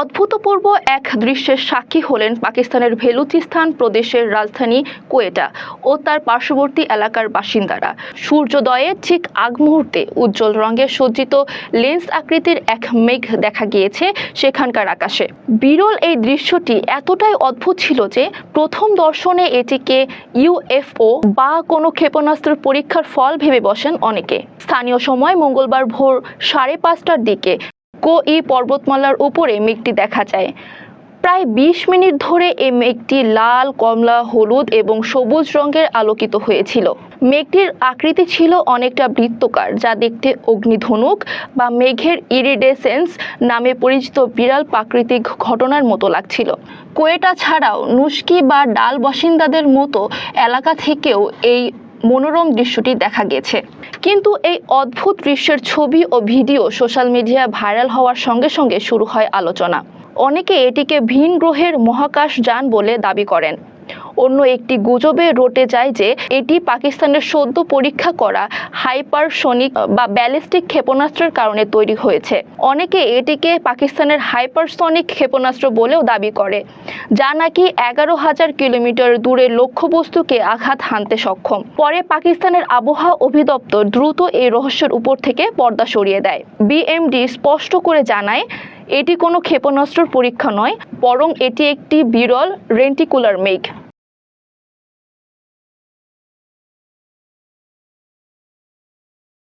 অদ্ভুতপূর্ব এক দৃশ্যের সাক্ষী হলেন পাকিস্তানের ভেলুচিস্তান প্রদেশের রাজধানী কোয়েটা ও তার পার্শ্ববর্তী এলাকার বাসিন্দারা। সূর্যোদয়ের ঠিক আগ মুহূর্তে উজ্জ্বল রঙের সজ্জিত লেন্স আকৃতির এক মেঘ দেখা গিয়েছে সেখানকার আকাশে। বিরল এই দৃশ্যটি এতটাই অদ্ভুত ছিল যে প্রথম দর্শনে এটিকে ইউএফও বা কোনো ক্ষেপণাস্ত্রের পরীক্ষার ফল ভেবে বসেন অনেকে। স্থানীয় সময় মঙ্গলবার ভোর সাড়ে পাঁচটার দিকে কো ই পর্বতমালার উপরে মেঘটি দেখা যায়। প্রায় বিশ মিনিট ধরে এই মেঘটি লাল, কমলা, হলুদ এবং সবুজ রঙের আলোকিত হয়েছিল। মেঘটির আকৃতি ছিল অনেকটা বৃত্তকার, যা দেখতে অগ্নিধনুক বা মেঘের ইরিডেসেন্স নামে পরিচিত বিরাল প্রাকৃতিক ঘটনার মতো লাগছিল। কোয়েটা ছাড়াও নুস্কি বা ডাল বাসিন্দাদের মতো এলাকা থেকেও এই মনোরম দৃশ্যটি দেখা গেছে। কিন্তু এই অদ্ভুত দৃশ্যের ছবি ও ভিডিও সোশ্যাল মিডিয়ায় ভাইরাল হওয়ার সঙ্গে সঙ্গে শুরু হয় আলোচনা। অনেকে এটিকে ভিন গ্রহের মহাকাশ যান বলে দাবি করেন। অন্য একটি গুজবে রটে যায় যে এটি পাকিস্তানের সদ্য পরীক্ষা করা হাইপারসনিক বা ব্যালিস্টিক ক্ষেপণাস্ত্রের কারণে তৈরি হয়েছে। অনেকে এটিকে পাকিস্তানের হাইপারসনিক ক্ষেপণাস্ত্র বলেও দাবি করে, যা নাকি এগারো হাজার কিলোমিটার দূরে লক্ষ্যবস্তুকে আঘাত হানতে সক্ষম। পরে পাকিস্তানের আবহাওয়া অভিদপ্তর দ্রুত এই রহস্যের উপর থেকে পর্দা সরিয়ে দেয়। বিএমডি স্পষ্ট করে জানায়, এটি কোনো ক্ষেপণাস্ত্রের পরীক্ষা নয়, বরং এটি একটি বিরল রেন্টিকুলার মেঘ।